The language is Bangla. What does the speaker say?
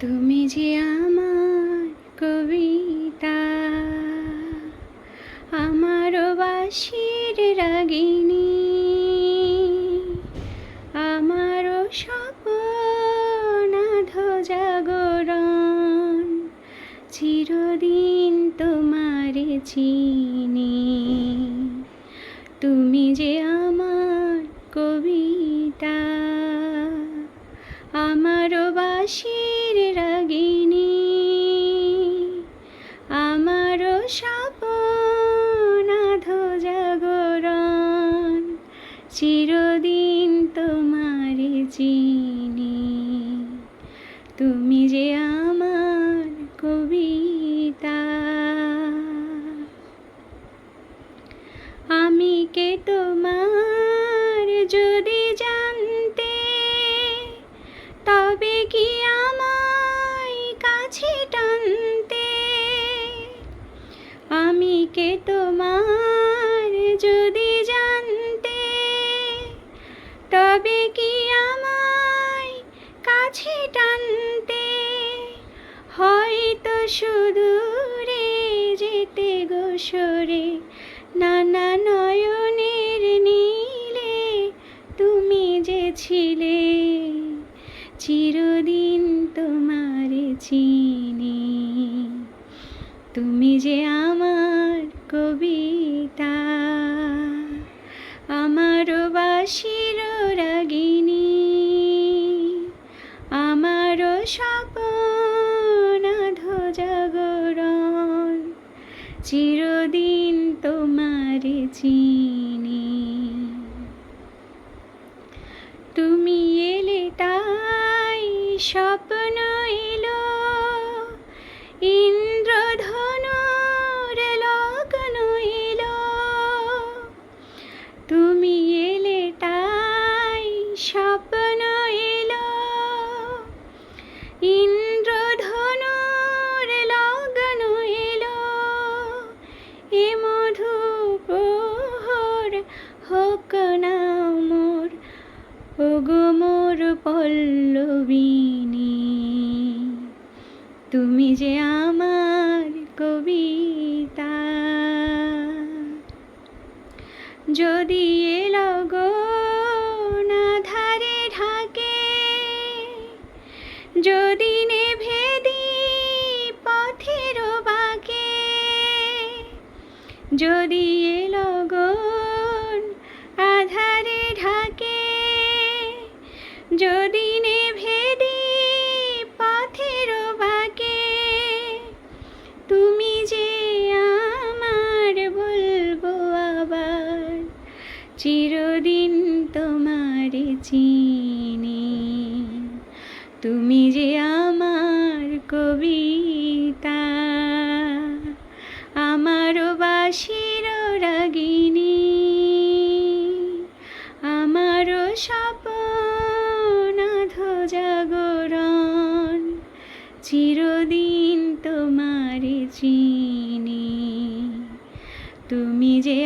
তুমি যে আমার কবিতা আমারও বাসির রাগিনী আমারও স্বপনাধ জাগরণ, চিরদিন তোমার চিনি। তুমি যে আমার কবিতা আমারও বাসির চিনি। তুমি যে আমার কবিতা। আমি কে তোমার যদি জানতে, তবে কি আমায় কাছে টানতে? আমি কে তোমার যদি জানতে, তবে কি সুদূরে যেতে গোসরে, নানা নয়নের নীলে তুমি যে ছিলে, চিরদিন তোমারে চিনি। তুমি যে আমার কবিতা, আমারও বাসির রাগিনী, আমারও স্বপনাধ চিরদিন তোমার চিনি। তুমি এলে তাই স্বপ্ন এলো কবিতা যদি এলো গো না ধারে ঢাকে, যদি নেভে দি পথের বাঁকে, যদি এলো গন চিরদিন তোমারে চিনি। তুমি যে আমার কবিতা, আমারও বাসির রাগিনী, আমারও স্বপনাধ জাগরণ চিরদিন তোমারে চিনি। তুমি যে